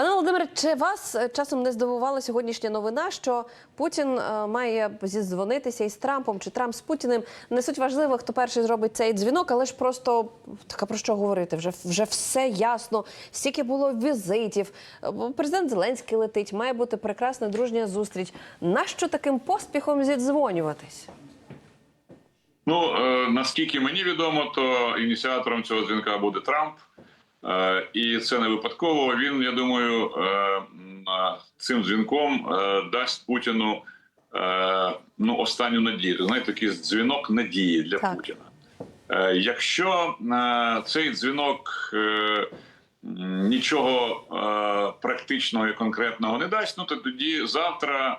Пане Володимире, чи вас е, часом не здивувала сьогоднішня новина, що Путін е, має зідзвонитися із Трампом чи Трамп з Путіним? Не суть важливо, хто перший зробить цей дзвінок, але ж просто така про що говорити? Вже вже все ясно. Стільки було візитів. Е, Президент Зеленський летить, має бути прекрасна дружня зустріч. Нащо таким поспіхом зідзвонюватись? Ну наскільки мені відомо, то ініціатором цього дзвінка буде Трамп, і це не випадково. Він, я думаю, е, е, цим дзвінком е, дасть Путіну е, ну останню надію. Знаєте, такий дзвінок надії для Так. Путіна. Е, Якщо е, цей дзвінок е, нічого е, практичного і конкретного не дасть, ну то тоді завтра е,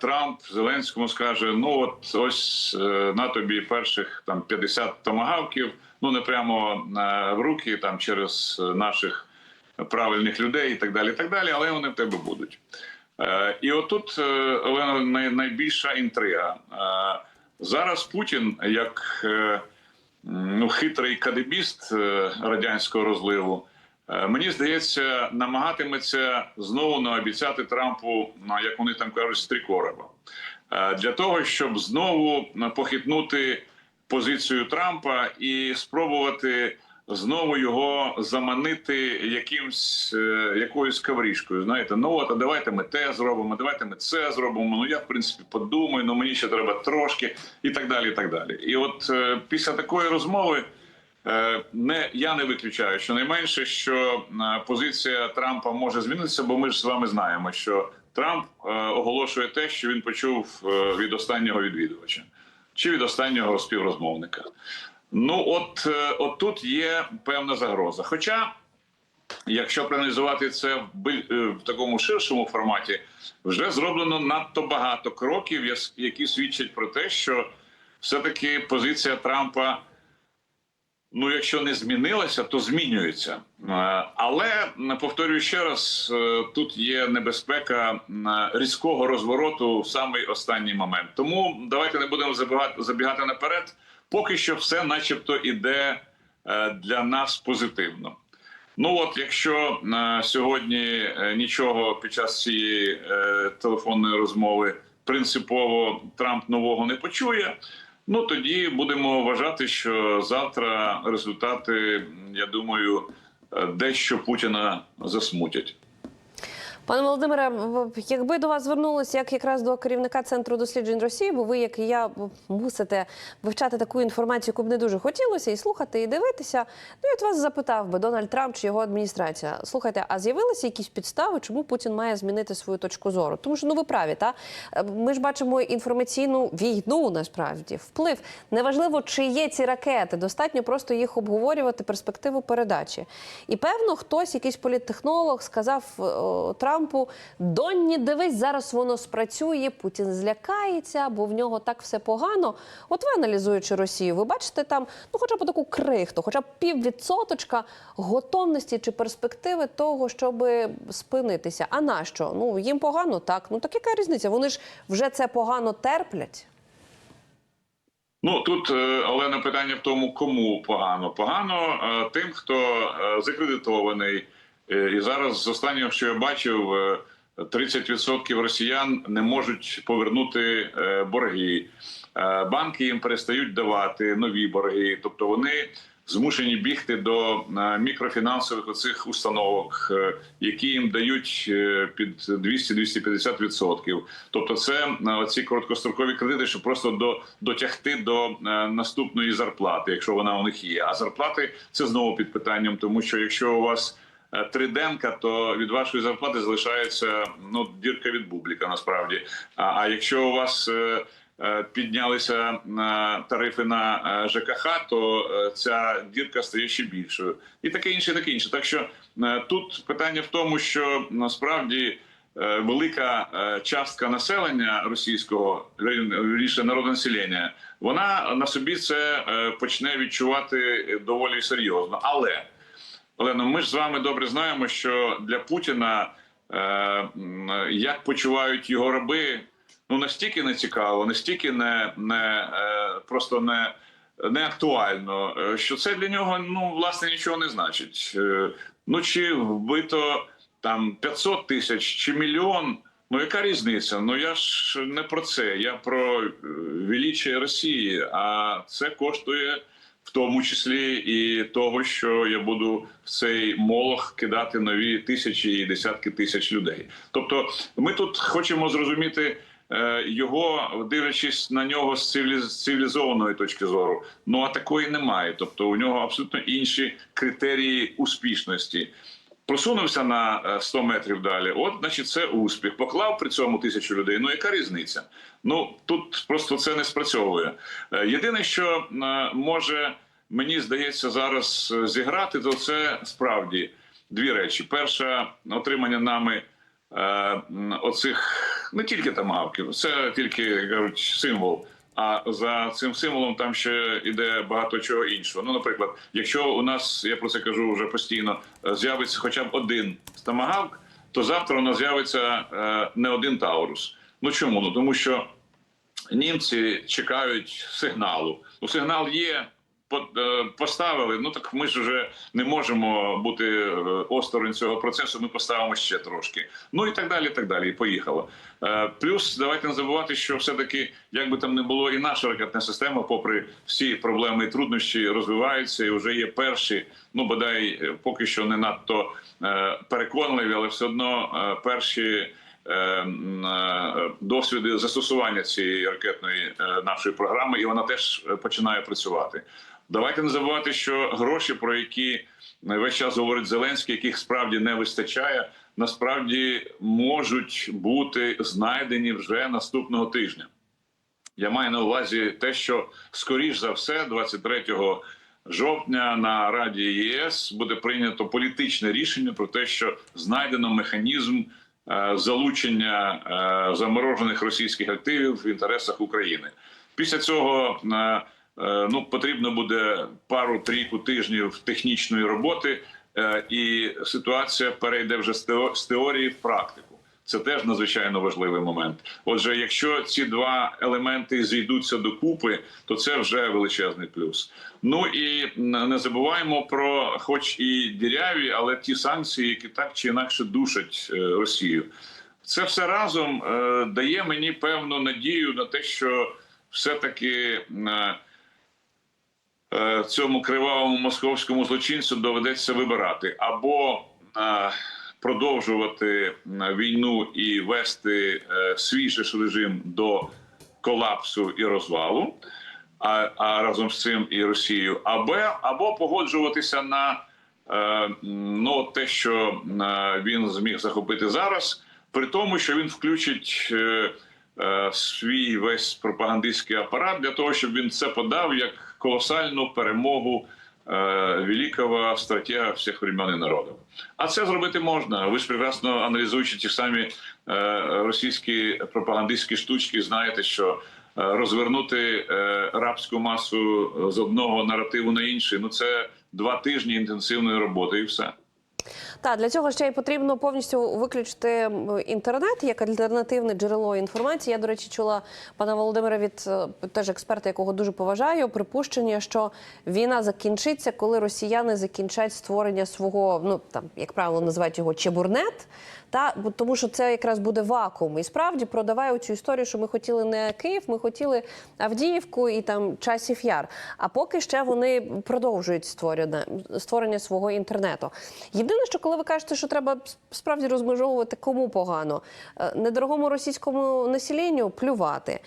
Трамп Зеленському скаже: ну от ось е, на тобі перших там 50 томагавків, ну не прямо е, в руки, там через е, наших правильних людей і так далі, і так далі, але вони в тебе будуть. Е, І отут, е, Олена, найбільша інтрига. Е, Зараз Путін, як е, ну, хитрий кадебіст е, радянського розливу, е, мені здається, намагатиметься знову наобіцяти Трампу, ну, як вони там кажуть, стрікорева. Е, Для того, щоб знову похитнути позицію Трампа і спробувати знову його заманити якимсь е, якоюсь каврішкою. Знаєте, ну от а давайте ми те зробимо, давайте ми це зробимо. Ну я в принципі подумаю, ну мені ще треба трошки, і так далі. І так далі. І от е, після такої розмови. Е, Не я не виключаю, що найменше, що е, позиція Трампа може змінитися, бо ми ж з вами знаємо, що Трамп е, оголошує те, що він почув від останнього відвідувача чи від останнього співрозмовника. Ну, от, от тут є певна загроза. Хоча, якщо проаналізувати це в, такому ширшому форматі, вже зроблено надто багато кроків, які свідчать про те, що все-таки позиція Трампа. Ну, якщо не змінилася, то змінюється. Е, Але повторюю ще раз: е, тут є небезпека різкого розвороту в самий останній момент. Тому давайте не будемо забігати, наперед. Поки що все, начебто, іде е, для нас позитивно. Ну от, якщо сьогодні нічого під час цієї телефонної розмови принципово Трамп нового не почує. Ну тоді будемо вважати, що завтра результати, я думаю, е, дещо Путіна засмутять. Пане Володимире, якби до вас звернулися як якраз до керівника центру досліджень Росії, бо ви, як і я, мусите вивчати таку інформацію, яку б не дуже хотілося, і слухати, і дивитися. Ну, я от вас запитав би Дональд Трамп чи його адміністрація. Слухайте, а з'явилися якісь підстави, чому Путін має змінити свою точку зору? Тому що ну ви праві, та Е, ми ж бачимо інформаційну війну, насправді вплив. Неважливо, чи є ці ракети, достатньо просто їх обговорювати, перспективу передачі. І певно, хтось, якийсь політтехнолог, сказав о, Трампу: Донні, дивись, зараз воно спрацює. Путін злякається, бо в нього так все погано. От ви аналізуючи Росію, ви бачите там, ну хоча б таку крихту, хоча б піввідсоточка готовності чи перспективи того, щоб спинитися. А нащо? Ну їм погано, так. Ну так яка різниця? Вони ж вже це погано терплять. Ну тут е, Олена питання в тому, кому погано. Погано е, тим, хто е, закредитований. Е, І зараз з останнього, що я бачив, е, 30% росіян не можуть повернути е, борги. Е, Банки їм перестають давати нові борги, тобто вони змушені бігти до е, мікрофінансових оцих установок, е, які їм дають е, під 200-250%. Тобто, це е, оці короткострокові кредити, щоб просто до дотягти до е, наступної зарплати, якщо вона у них є. А зарплати це знову під питанням, тому що якщо у вас е, триденка, то від вашої зарплати залишається ну дірка від бубліка. Насправді, а, а якщо у вас е, е, Піднялися е, тарифи на е, ЖКХ, то е, ця дірка стає ще більшою, і таке інше, і таке інше. Так що е, тут питання в тому, що насправді е, велика е, частка населення російського вірніше народонаселення, вона на собі це е, почне відчувати доволі серйозно. Але Олено, ми ж з вами добре знаємо, що для Путіна е, як почувають його раби, ну настільки не цікаво, настільки не, не е, просто не. Не актуально, е, що це для нього ну власне нічого не значить. Е, Ну чи вбито там 500 тисяч чи мільйон. Ну яка різниця? Ну я ж не про це. Я про е, величие Росії. А це коштує в тому числі і того, що я буду в цей молох кидати нові тисячі і десятки тисяч людей. Тобто, ми тут хочемо зрозуміти. е, Його дивлячись на нього з цивіліз- з цивілізованої точки зору, ну а такої немає. Тобто у нього абсолютно інші критерії успішності. Просунувся на е, 100 метрів далі. От, значить, це успіх. Поклав при цьому тисячу людей. Ну яка різниця? Ну тут просто це не спрацьовує. Е, Єдине, що е, може мені здається зараз е, зіграти, то це справді дві речі: перша отримання нами е, оцих не тільки тамагавків, це тільки кажуть символ. А за цим символом там ще йде багато чого іншого. Ну, наприклад, якщо у нас, я про це кажу вже постійно, е, з'явиться хоча б один стамагавк, то завтра у нас з'явиться е, не один Таурус. Ну чому? Ну тому що німці чекають сигналу. Ну, сигнал є. Е, Поставили, ну так ми ж вже не можемо бути е, осторонь цього процесу. Ми поставимо ще трошки. Ну і так далі. і Так далі. І поїхало. Е, Плюс давайте не забувати, що все-таки, як би там не було, і наша ракетна система, попри всі проблеми і труднощі, розвивається і вже є перші. Ну бодай поки що не надто переконливі, але все одно перші. Досвіди застосування цієї ракетної нашої програми, і вона теж починає працювати. Давайте не забувати, що гроші, про які весь час говорить Зеленський, яких справді не вистачає, насправді можуть бути знайдені вже наступного тижня. Я маю на увазі те, що скоріш за все, 23 жовтня на Раді ЄС буде прийнято політичне рішення про те, що знайдено механізм е, залучення е, заморожених російських активів в інтересах України. Після цього е, ну потрібно буде пару-трійку тижнів технічної роботи, е, і ситуація перейде вже з тео- теорії в практику. Це теж надзвичайно важливий момент. Отже, якщо ці два елементи зійдуться докупи, то це вже величезний плюс. Ну і не забуваємо про, хоч і діряві, але ті санкції, які так чи інакше душать е, Росію. Це все разом е, дає мені певну надію на те, що все-таки е, е, цьому кривавому московському злочинцю доведеться вибирати або е, продовжувати е, війну і вести е, свій режим до колапсу і розвалу, а, а разом з цим і Росію, або, або погоджуватися на е, ну, те, що е, він зміг захопити зараз, при тому, що він включить. е, е, свій весь пропагандистський апарат для того, щоб він це подав як колосальну перемогу е, великого стратега всіх времен і народів. А це зробити можна. Ви ж прекрасно аналізуючи ті самі е, російські пропагандистські штучки, знаєте, що е, розвернути рабську масу з одного наративу на інший ну це два тижні інтенсивної роботи, і все. Так, для цього ще й потрібно повністю виключити інтернет як альтернативне джерело інформації. Я, до речі, чула пана Володимира від е, теж експерта, якого дуже поважаю, припущення, що війна закінчиться, коли росіяни закінчать створення свого, ну там, як правило, називають його чебурнет. Та тому, що це якраз буде вакуум. І справді продаває цю історію, що ми хотіли не Київ, ми хотіли Авдіївку і там часів яр. А поки ще вони продовжують створення, створення свого інтернету. Єдине, що коли ви кажете, що треба справді розмежовувати кому погано, Е, недорогому російському населенню плювати,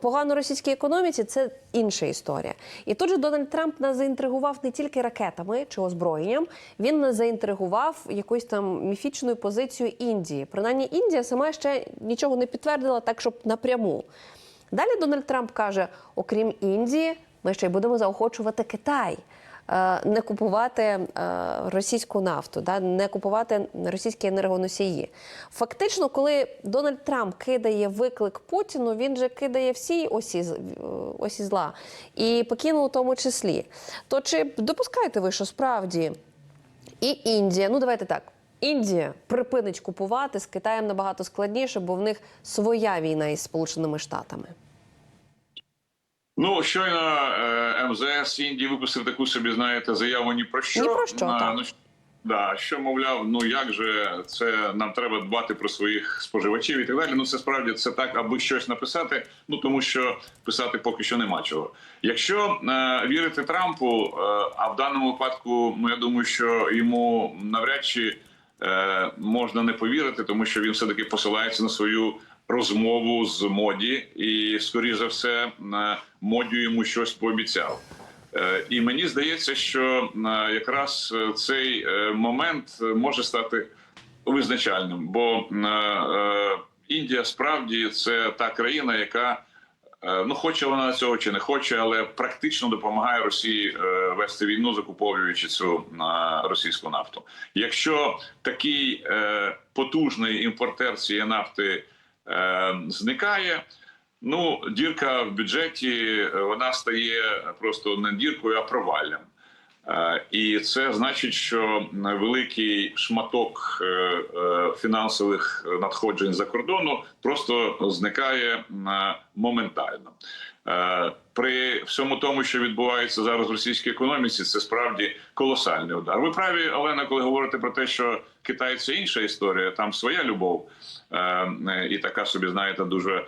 погано російській економіці це інша історія. І тут же Дональд Трамп нас заінтригував не тільки ракетами чи озброєнням, він нас заінтригував якоюсь там міфічною позицією Індії. Принаймні, Індія сама ще нічого не підтвердила, так щоб напряму. Далі Дональд Трамп каже: окрім Індії, ми ще й будемо заохочувати Китай. е, Не купувати е, російську нафту, не купувати російські енергоносії. Фактично, коли Дональд Трамп кидає виклик Путіну, він же кидає всі осі, осі зла і покинув у тому числі. То чи допускаєте ви, що справді і Індія, ну давайте так. Індія припинить купувати з Китаєм набагато складніше, бо в них своя війна із Сполученими Штатами. Ну щойно е, МЗС Індії випустив таку собі, знаєте, заяву ні про що. Ні про що, А, так. ну, Да, що мовляв, ну як же це нам треба дбати про своїх споживачів і так далі. Ну це справді це так, аби щось написати. Ну тому що писати поки що нема чого. Якщо е, вірити Трампу, е, а в даному випадку, ну я думаю, що йому навряд чи можна не повірити, тому що він все таки посилається на свою розмову з моді, і скоріш за все е, модю йому щось пообіцяв. Е, І мені здається, що е, якраз е, цей е, момент е, може стати визначальним, бо е, е, Індія справді це та країна, яка е, ну хоче вона цього чи не хоче, але практично допомагає Росії е, вести війну, закуповуючи цю е, російську нафту. Якщо такий е, потужний імпортер цієї нафти е, зникає. Ну, дірка в бюджеті е, вона стає просто не діркою, а проваллям. Е, І це значить, що великий шматок е, е, фінансових надходжень за кордону просто зникає моментально. При всьому тому, що відбувається зараз в російській економіці, це справді колосальний удар. Ви праві, Олена, коли говорите про те, що Китай це інша історія, там своя любов, і така собі, знаєте, дуже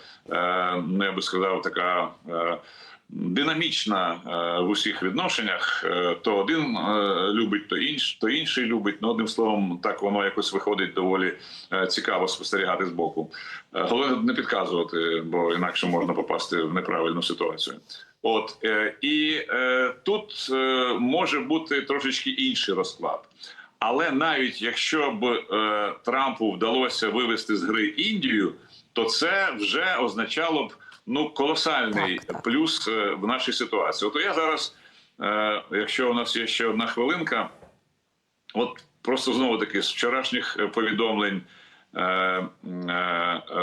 ну я би сказав, така. Динамічна е, в усіх відношеннях, Е, то один е, любить, то інш, то інший любить. Ну, одним словом, так воно якось виходить доволі цікаво спостерігати збоку. Е, Головне не підказувати, бо інакше можна попасти в неправильну ситуацію. От і тут може бути трошечки інший розклад. Але навіть якщо б Трампу вдалося вивести з гри Індію, то це вже означало б ну колосальний Так, так. плюс е, в нашій ситуації. От я зараз, е, якщо у нас є ще одна хвилинка, от просто знову таки з вчорашніх е, повідомлень.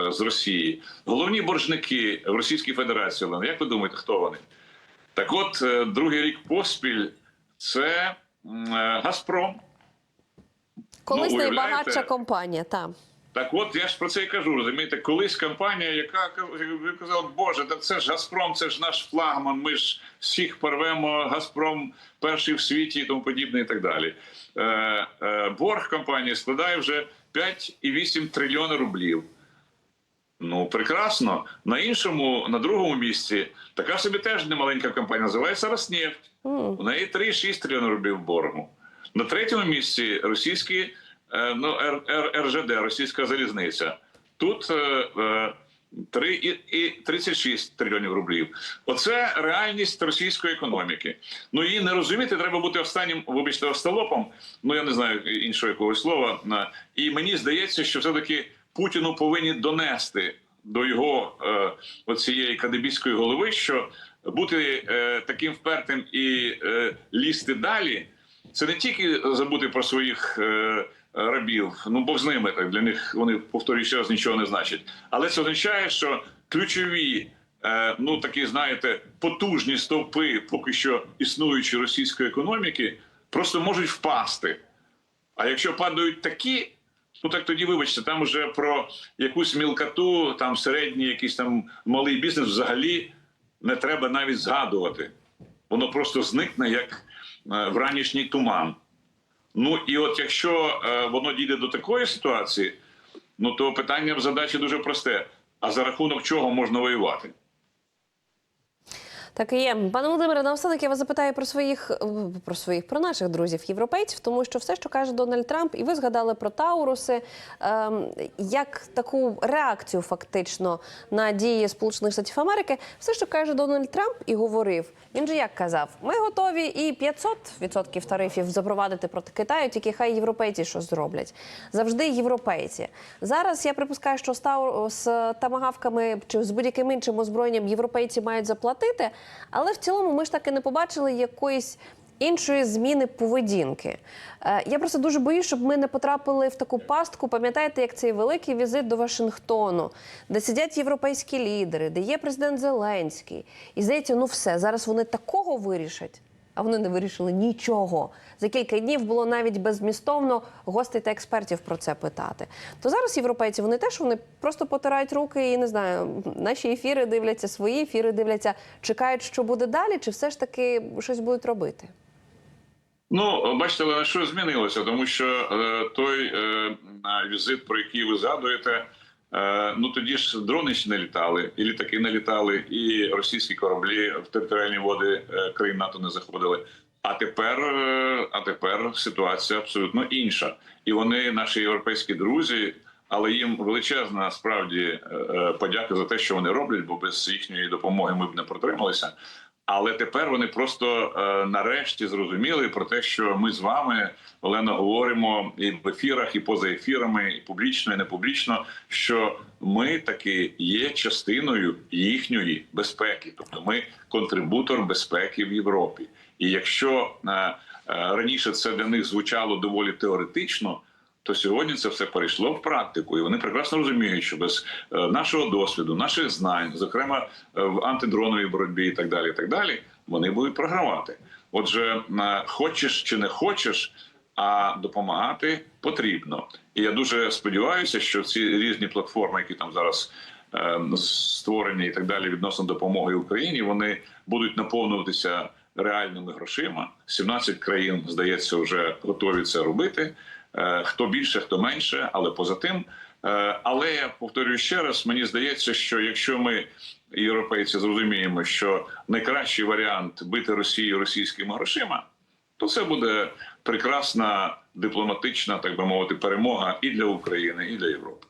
З Росії головні боржники в Російській Федерації. Як ви думаєте, хто вони? Так, от другий рік поспіль це Газпром. Колись Ну, найбагатша компанія. Та. Так от я ж про це і кажу. Розумієте, колись компанія, яка ви казали, Боже, та це ж Газпром, це ж наш флагман. Ми ж всіх порвемо. Газпром перший в світі і тому подібне, і так далі. Е, е, борг компанії складає вже 5,8 трильйона рублів. Ну, прекрасно. На іншому, на другому місці, така собі теж немаленька компанія, називається Роснефть. У неї 3,6 трильйона рублів боргу. На третьому місці російські ну, Р, Р, РЖД, російська залізниця. Тут е, е, 3 і, і 36 трильйонів рублів. Оце реальність російської економіки. Ну її не розуміти, треба бути останнім, вибачте, остолопом. Ну я не знаю іншого якогось слова. І мені здається, що все-таки Путіну повинні донести до його е, оцієї кадебійської голови, що бути е, таким впертим і е, лізти далі, це не тільки забути про своїх е, рабів, ну бог з ними так для них вони повторюю ще раз нічого не значать. Але це означає, що ключові, е, ну такі знаєте, потужні стовпи, поки що існуючої російської економіки, просто можуть впасти. А якщо падають такі, ну так тоді вибачте, там вже про якусь мілкоту, там середній якийсь там малий бізнес взагалі не треба навіть згадувати. Воно просто зникне як е, вранішній туман. Ну і от якщо е, воно дійде до такої ситуації, ну то питання в задачі дуже просте: а за рахунок чого можна воювати? Так і є. Пане Володимире, наостанок я вас запитаю про своїх е, про своїх про наших друзів європейців, тому що все, що каже Дональд Трамп, і ви згадали про Тауруси, ем, як таку реакцію фактично на дії Сполучених Штатів Америки, все, що каже Дональд Трамп і говорив, він же як казав: ми готові і 500% тарифів запровадити проти Китаю, тільки хай європейці щось зроблять. Завжди європейці. Зараз я припускаю, що з тамагавками чи з будь-яким іншим озброєнням європейці мають заплатити, але в цілому ми ж таки не побачили якоїсь. Іншої зміни поведінки. Е, Я просто дуже боюсь, щоб ми не потрапили в таку пастку. Пам'ятаєте, як цей великий візит до Вашингтону, де сидять європейські лідери, де є президент Зеленський. І здається, ну все, зараз вони такого вирішать. А вони не вирішили нічого. За кілька днів було навіть безмістовно гостей та експертів про це питати. То зараз європейці вони теж вони просто потирають руки і не знаю, наші ефіри дивляться, свої ефіри дивляться, чекають, що буде далі, чи все ж таки щось будуть робити. Ну, бачите, але що змінилося? Тому що е, той е, візит, про який ви згадуєте, ну тоді ж дрони ще не літали, і літаки не літали, і російські кораблі в територіальні води е, країн НАТО не заходили. А тепер, е, а тепер ситуація абсолютно інша. І вони, наші європейські друзі, але їм величезна справді е, е, подяка за те, що вони роблять, бо без їхньої допомоги ми б не протрималися. Але тепер вони просто е, нарешті зрозуміли про те, що ми з вами, Олена, говоримо і в ефірах, і поза ефірами, і публічно, і не публічно, що ми таки є частиною їхньої безпеки, тобто ми контрибутор безпеки в Європі. І якщо е, е, раніше це для них звучало доволі теоретично. То сьогодні це все перейшло в практику, і вони прекрасно розуміють, що без е, нашого досвіду, наших знань, зокрема е, в антидроновій боротьбі, і так далі, і так далі, вони будуть програвати. Отже, е, хочеш чи не хочеш, а допомагати потрібно. І я дуже сподіваюся, що ці різні платформи, які там зараз створені і так далі, відносно допомоги Україні, вони будуть наповнюватися реальними грошима. 17 країн, здається, вже готові це робити. Е, Хто більше, хто менше, але поза тим. Е, Але я повторюю ще раз: мені здається, що якщо ми, європейці, зрозуміємо, що найкращий варіант бити Росію російськими грошима, то це буде прекрасна дипломатична, так би мовити, перемога і для України, і для Європи.